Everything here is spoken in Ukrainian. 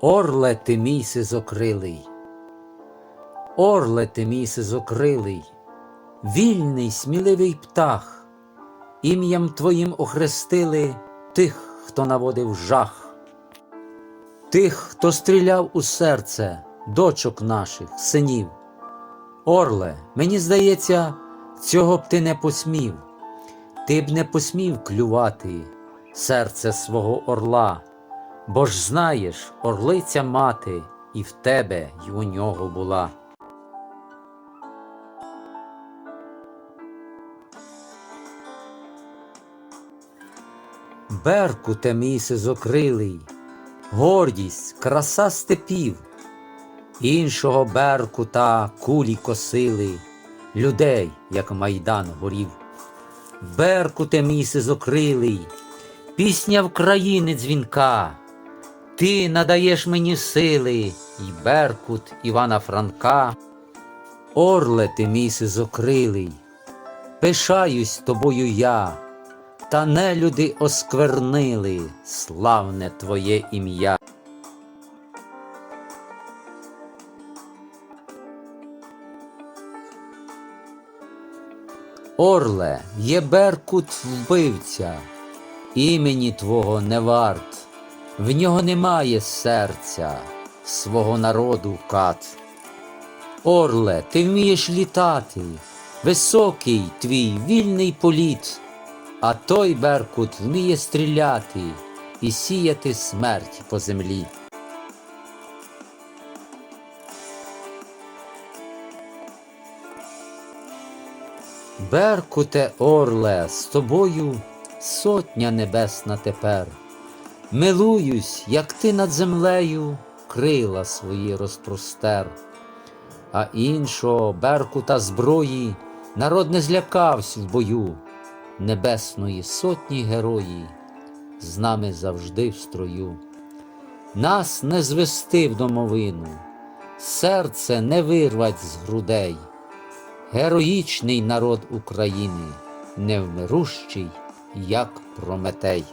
Орле ти мій сизокрилий, Орле ти мій сизокрилий, вільний, сміливий птах, ім'ям твоїм охрестили тих, хто наводив жах, тих, хто стріляв у серце дочок наших, синів. Орле, мені здається, цього б ти не посмів, ти б не посмів клювати серце свого орла, бо ж знаєш, орлиця мати і в тебе, й у нього була. Беркуте мій сизокрилий, гордість, краса степів, іншого беркута кулі косили, людей, як майдан горів. Беркуте мій сизокрилий, пісня України дзвінка, ти надаєш мені сили, й беркут Івана Франка. Орле ти мій сизокрилий, пишаюсь тобою я, та нелюди осквернили славне твоє ім'я. Орле, є беркут вбивця, імені твого не варт, в нього немає серця, свого народу кат. Орле, ти вмієш літати, високий твій вільний політ, а той беркут вміє стріляти і сіяти смерть по землі. Беркуте, орле, з тобою сотня небесна тепер. Милуюсь, як ти над землею крила свої розпростер, а іншого беркута зброї народ не злякавсь в бою, небесної сотні герої з нами завжди в строю. Нас не звести в домовину, серце не вирвать з грудей. Героїчний народ України, невмирущий, як Прометей.